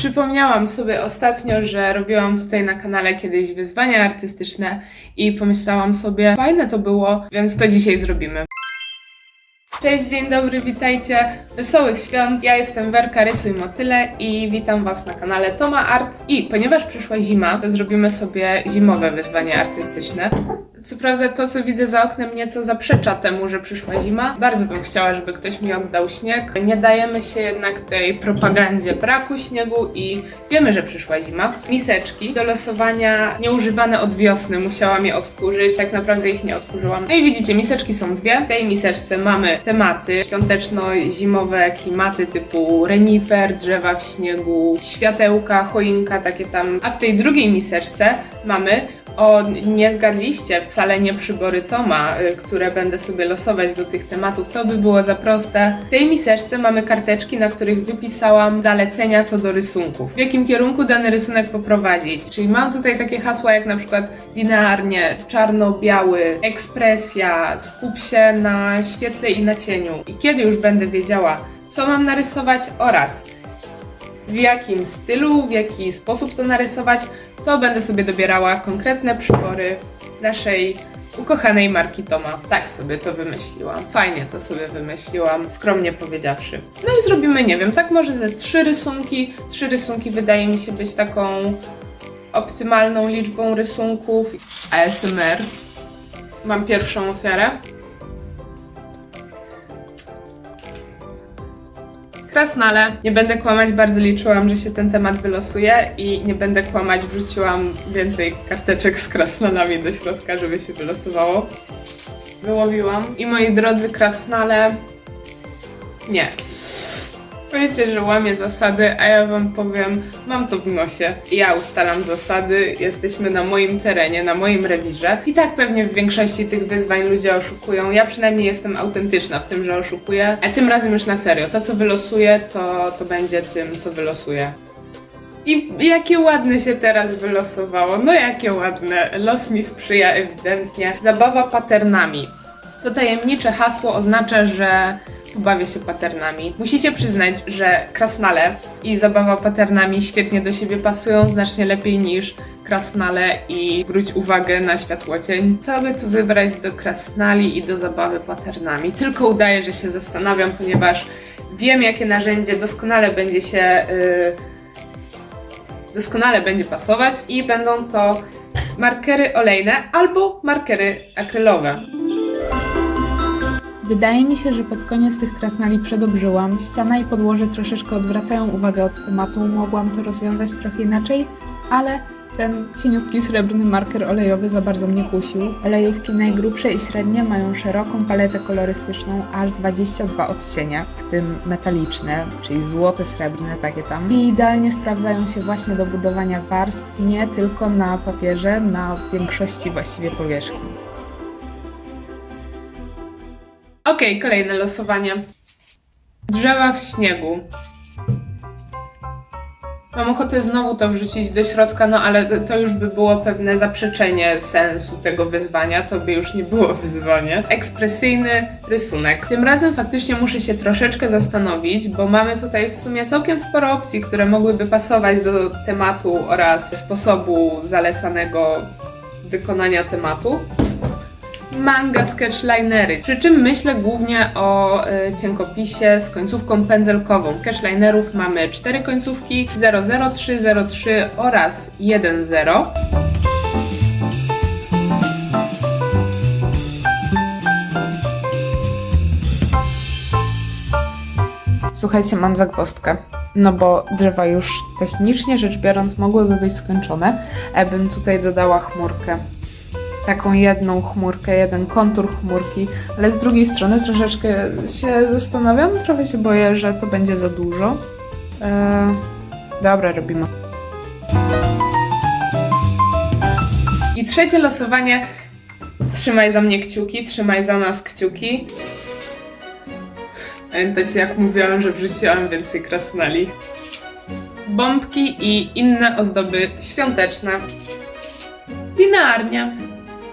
Przypomniałam sobie ostatnio, że robiłam tutaj na kanale kiedyś wyzwania artystyczne i pomyślałam sobie, fajne to było, więc to dzisiaj zrobimy. Cześć, dzień dobry, witajcie. Wesołych świąt. Ja jestem Werka Rysuj Motyle i witam Was na kanale Toma Art. I ponieważ przyszła zima, to zrobimy sobie zimowe wyzwanie artystyczne. Co prawda to, co widzę za oknem nieco zaprzecza temu, że przyszła zima. Bardzo bym chciała, żeby ktoś mi oddał śnieg. Nie dajemy się jednak tej propagandzie braku śniegu i wiemy, że przyszła zima. Miseczki do losowania nieużywane od wiosny. Musiałam je odkurzyć. Tak naprawdę ich nie odkurzyłam. No i widzicie, miseczki są dwie. W tej miseczce mamy tematy świąteczno-zimowe klimaty typu renifer, drzewa w śniegu, światełka, choinka, takie tam. A w tej drugiej miseczce mamy o, nie zgadliście, wcale nie przybory Toma, y, które będę sobie losować do tych tematów, to by było za proste. W tej miseczce mamy karteczki, na których wypisałam zalecenia co do rysunków. W jakim kierunku dany rysunek poprowadzić. Czyli mam tutaj takie hasła jak na przykład linearnie, czarno-biały, ekspresja, skup się na świetle i na cieniu. I kiedy już będę wiedziała, co mam narysować oraz w jakim stylu, w jaki sposób to narysować, to będę sobie dobierała konkretne przybory naszej ukochanej marki Toma. Tak sobie to wymyśliłam. Fajnie to sobie wymyśliłam, skromnie powiedziawszy. No i zrobimy, nie wiem, tak może ze trzy rysunki. Trzy rysunki wydaje mi się być taką optymalną liczbą rysunków. ASMR. Mam pierwszą ofiarę. Krasnale. Nie będę kłamać, bardzo liczyłam, że się ten temat wylosuje i nie będę kłamać, wrzuciłam więcej karteczek z krasnalami do środka, żeby się wylosowało. Wyłowiłam. I moi drodzy krasnale, nie. Powiecie, że łamię zasady, a ja wam powiem, mam to w nosie. Ja ustalam zasady, jesteśmy na moim terenie, na moim rewirze. I tak pewnie w większości tych wyzwań ludzie oszukują. Ja przynajmniej jestem autentyczna w tym, że oszukuję. A tym razem już na serio. To, co wylosuję, to, to będzie tym, co wylosuję. I jakie ładne się teraz wylosowało. No jakie ładne. Los mi sprzyja ewidentnie. Zabawa paternami. To tajemnicze hasło oznacza, że bawię się paternami. Musicie przyznać, że krasnale i zabawa paternami świetnie do siebie pasują, znacznie lepiej niż krasnale i zwróć uwagę na światłocień. Co by tu wybrać do krasnali i do zabawy paternami? Tylko udaję, że się zastanawiam, ponieważ wiem, jakie narzędzie doskonale będzie się... Yy, doskonale będzie pasować i będą to markery olejne albo markery akrylowe. Wydaje mi się, że pod koniec tych krasnali przedobrzyłam. Ściana i podłoże troszeczkę odwracają uwagę od tematu. Mogłam to rozwiązać trochę inaczej, ale ten cieniutki srebrny marker olejowy za bardzo mnie kusił. Olejówki najgrubsze i średnie mają szeroką paletę kolorystyczną, aż 22 odcienie, w tym metaliczne, czyli złote, srebrne, takie tam. I idealnie sprawdzają się właśnie do budowania warstw, nie tylko na papierze, na większości właściwie powierzchni. Okej, kolejne losowanie. Drzewa w śniegu. Mam ochotę znowu to wrzucić do środka, no ale to już by było pewne zaprzeczenie sensu tego wyzwania, to by już nie było wyzwanie. Ekspresyjny rysunek. Tym razem faktycznie muszę się troszeczkę zastanowić, bo mamy tutaj w sumie całkiem sporo opcji, które mogłyby pasować do tematu oraz sposobu zalecanego wykonania tematu manga sketchlinery. Przy czym myślę głównie o y, cienkopisie z końcówką pędzelkową. Sketchlinerów mamy cztery końcówki 003, 03 oraz 10. Słuchajcie, mam zagwozdkę. No bo drzewa już technicznie rzecz biorąc mogłyby być skończone, a bym tutaj dodała chmurkę taką jedną chmurkę, jeden kontur chmurki, ale z drugiej strony troszeczkę się zastanawiam, trochę się boję, że to będzie za dużo. Eee, dobra, robimy. I trzecie losowanie. Trzymaj za mnie kciuki, trzymaj za nas kciuki. Pamiętacie, jak mówiłam, że wrzuciłam więcej krasnali. Bombki i inne ozdoby świąteczne. Linearnie.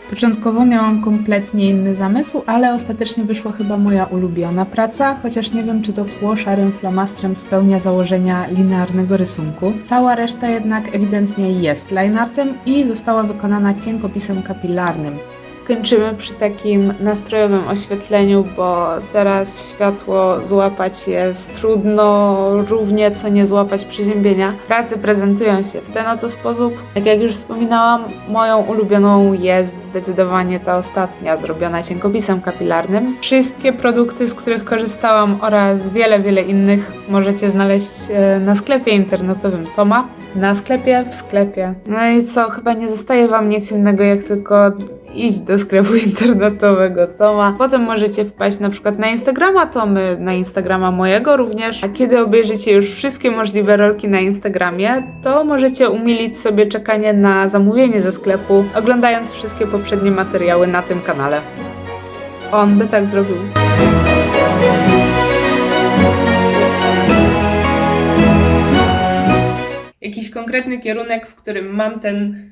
Początkowo miałam kompletnie inny zamysł, ale ostatecznie wyszła chyba moja ulubiona praca, chociaż nie wiem, czy to tło szarym flamastrem spełnia założenia linearnego rysunku. Cała reszta jednak ewidentnie jest lineartem i została wykonana cienkopisem kapilarnym. Kończymy przy takim nastrojowym oświetleniu, bo teraz światło złapać jest trudno, równie co nie złapać przeziębienia. Prace prezentują się w ten oto sposób. Tak jak już wspominałam, moją ulubioną jest zdecydowanie ta ostatnia, zrobiona cienkopisem kapilarnym. Wszystkie produkty, z których korzystałam oraz wiele, wiele innych możecie znaleźć e, na sklepie internetowym Toma. Na sklepie, w sklepie. No i co, chyba nie zostaje Wam nic innego, jak tylko iść do sklepu internetowego Toma. Potem możecie wpaść na przykład na Instagrama Tomy, na Instagrama mojego również. A kiedy obejrzycie już wszystkie możliwe rolki na Instagramie, to możecie umilić sobie czekanie na zamówienie ze sklepu, oglądając wszystkie poprzednie materiały na tym kanale. On by tak zrobił. Jakiś konkretny kierunek, w którym mam ten